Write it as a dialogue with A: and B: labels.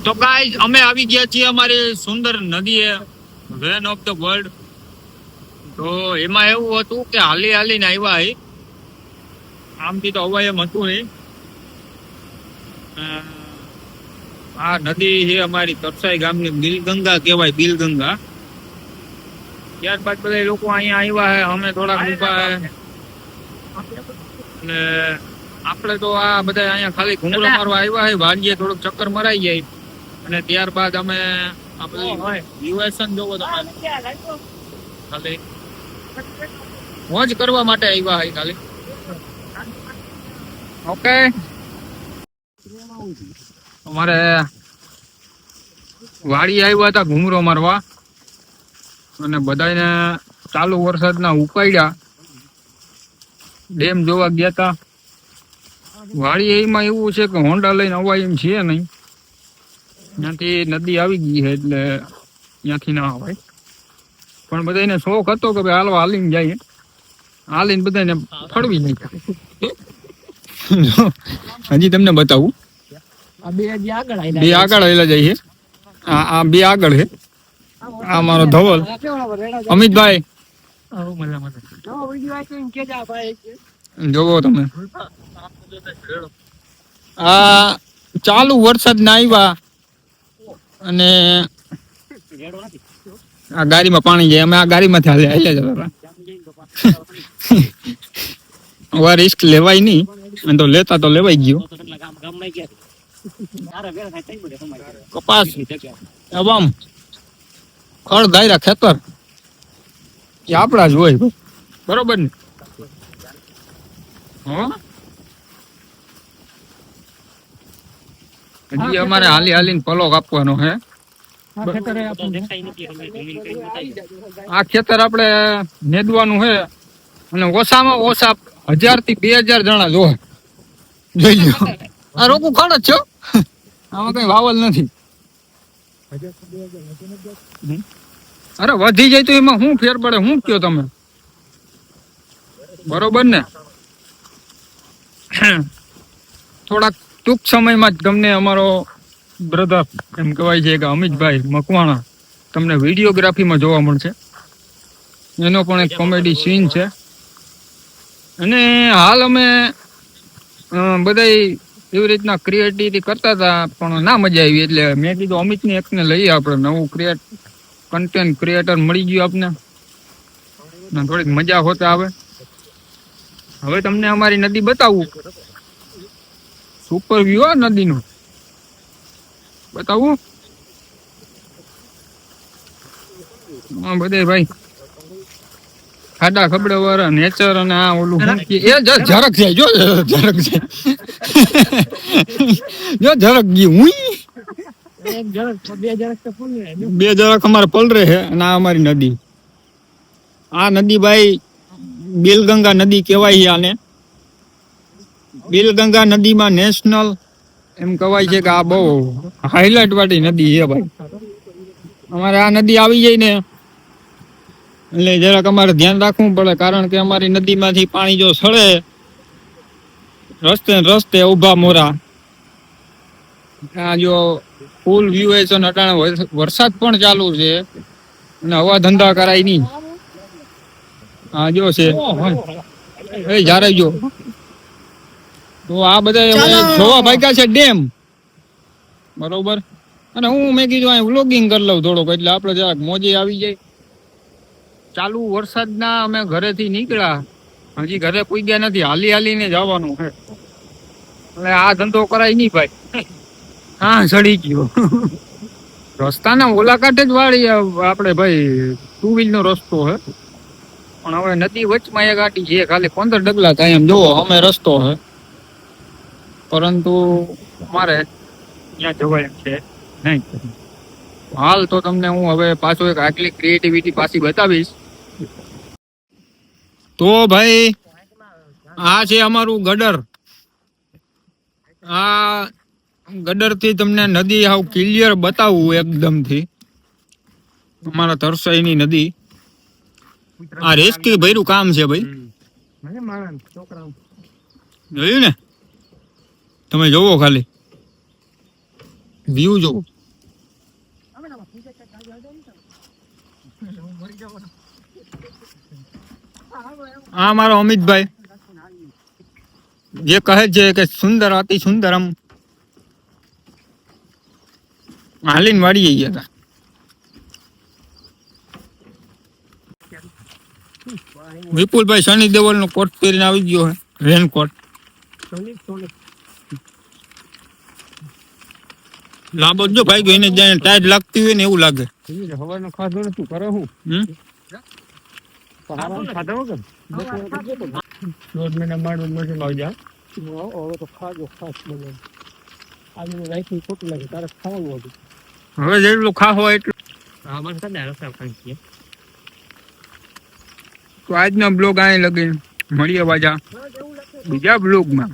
A: તો ગાઈઝ અમે આવી ગયા છીએ અમારી સુંદર નદીએ વેન ઓફ ધ વર્લ્ડ તો એમાં એવું હતું કે હાલી હાલીને આવ્યા અહીં આમથી તો અવાય એમ હતું નહીં આ નદી છે અમારી તરસાઈ ગામની બિલગંગા કહેવાય બિલગંગા. ત્યારબાદ બધા લોકો અહીંયા આવ્યા હે અમે થોડાક ઊભા છે અને આપણે તો આ બધા અહીંયા ખાલી ઘૂંઘરો મારવા આવ્યા હે વાડીએ થોડોક ચક્કર મરાઈ જાય. અને ત્યારબાદ અમે આપણે યુએસન જોવો તમે. ખાલી. મોજ કરવા માટે આવ્યા હોય ખાલી. ઓકે. અમારે વાડી આવ્યા હતા ઘૂમરો મારવા. અને બધાને ચાલુ વરસાદના ઉપાડ્યા. ડેમ જોવા ગયા હતા વાડી એમાં એવું છે કે હોન્ડા લઈને અવાય એમ છે નહીં. ત્યાંથી નદી આવી ગઈ છે એટલે ત્યાંથી ના આવે પણ બધાને શોખ હતો કે ભાઈ હાલવા હાલીને જઈએ. હાલીને બધાને ફળવી નાખ્યા. હજી તમને બતાવું. બે આગળ આવેલા જઈએ આ આ બે આગળ છે. આ મારો ધવલ. અમિતભાઈ. જોવો તમે. આ ચાલુ વરસાદ ના આવ્યા. અને આ ગાડીમાં પાણી જાય. અમે આ ગાડીમાંથી હાલે હાલે જતા હવે રિસ્ક લેવાય નહીં. અને તો લેતા તો લેવાઈ ગયો. કપાસ, અવામ ખડ દાયરા ખેતર. એ આપણા જ હોય. બરોબર ને? હો? હજી અમારે હાલી હાલીને પલો કાપવાનો હે. આ ખેતર આપણે નેદવાનું હે. અને ઓછામાં ઓછા હજારથી બે હજાર જણા જોવે જોઈ લ્યો આ રોકું ખડ જ છો? આમાં કઈ વાવલ નથી. અરે વધી જાય તો એમાં શું ફેર પડે? શું કયો તમે? બરોબર ને? થોડાક ટૂંક સમયમાં જ તમને અમારો બ્રધર એમ કહેવાય છે કે અમિતભાઈ મકવાણા તમને વિડીયોગ્રાફીમાં જોવા મળશે. એનો પણ એક કોમેડી સીન છે. અને હાલ અમે બધાય એવી રીતના ક્રિએટિવિટી કરતા હતા, પણ ના મજા આવી. એટલે મેં કીધું અમિતની એકને લઈએ આપણે નવું ક્રિએટ કન્ટેન્ટ ક્રિએટર મળી ગયું આપને. થોડીક મજા હોતા આવે. હવે તમને અમારી નદી બતાવું. સુપર વ્યૂ આ નદીનું. બતાવું? હા બધે ભાઈ. ખાડા ખબડે વાળા નેચર અને આ ઓલું એ જ ઝરક જાય જો ઝરક જાય જો ઝરક ગયું હું બે ઝરક અમારે પલરે છે અને આ અમારી નદી. આ નદી ભાઈ બિલગંગા નદી કહેવાય છે આને. બિલગંગા નદીમાં નેશનલ એમ કહેવાય છે કે આ બહુ હાઇલાઇટ વાળી નદી છે ભાઈ. અમારે આ નદી આવી જાય ને, એટલે જરાક અમારે ધ્યાન રાખવું પડે, કારણ કે અમારી નદીમાંથી પાણી જો સળે, રસ્તે રસ્તે ઊભા મોરા. આ જો ફૂલ વ્યૂએશન અટાણે વરસાદ પણ ચાલુ છે, અને હવા ધંધા કરાય નહીં. આ જો છે. એ જ્યારે જો તો આ બધા જોવા ભાગ્યા છે ડેમ. બરોબર? અને હું મેં કીધું અહીં વ્લોગિંગ કરી લઉં થોડોક એટલે આપણે જરાક મોજે આવી જાય. ચાલુ વરસાદના અમે ઘરેથી નીકળ્યા. હજી ઘરે પૂગ્યા નથી હાલી હાલીને જવાનું છે. એટલે આ ધંધો કરાય નહીં ભાઈ. હા ચડી ગયો. રસ્તાના ઓલા કાંઠે જ વાળી આપણે ભાઈ ટુ વ્હીલ નો રસ્તો છે. પણ હવે નદી વચમાં એક આટી છે ખાલી પંદર ડગલા થાય એમ. જોવો અમે રસ્તો છે. પરંતુ મારે ત્યાં જવાય એમ છે. નહીં. હાલ તો તમને હું હવે પાછો એક આટલી ક્રિએટિવિટી પાછી બતાવીશ. તો ભાઈ આ છે અમારું ગડર. આ ગડરથી તમને નદી હાવ ક્લિયર બતાવું એકદમથી અમારા તરસાઈની નદી. આ રેસ્ક્યુ ભર્યું કામ છે ભાઈ. જોયું ને? તમે જોવો ખાલી. વ્યૂ જો. આ મારો અમિતભાઈ. જે કહે છે કે સુંદર, અતિ સુંદર આમ. હાલીને વાળી ગયા હતા વિપુલભાઈ શનિ દેવલ નો કોટ પહેરીને આવી ગયો હે રેનકોટ લાંબો જો ભાઈ ગયો એને જાણે ટાઈટ લાગતી હોય ને એવું લાગે.
B: હવાનો ખાધો ને તું કરે હું?
A: હમ?
B: વગર? દોઢ મહિના મારું મજે લાવી જા હવે તો ખાજો ખાસ મને. આજે ખોટું લાગે તારે ખાવાનું હતું
A: હવે જેટલું ખાવો એટલું.
B: હા બસ કદાચ રસ્તા ખાઈ
A: તો આજનો બ્લોગ અહીં લગીને. મળીએ પાછા બીજા બ્લોગમાં.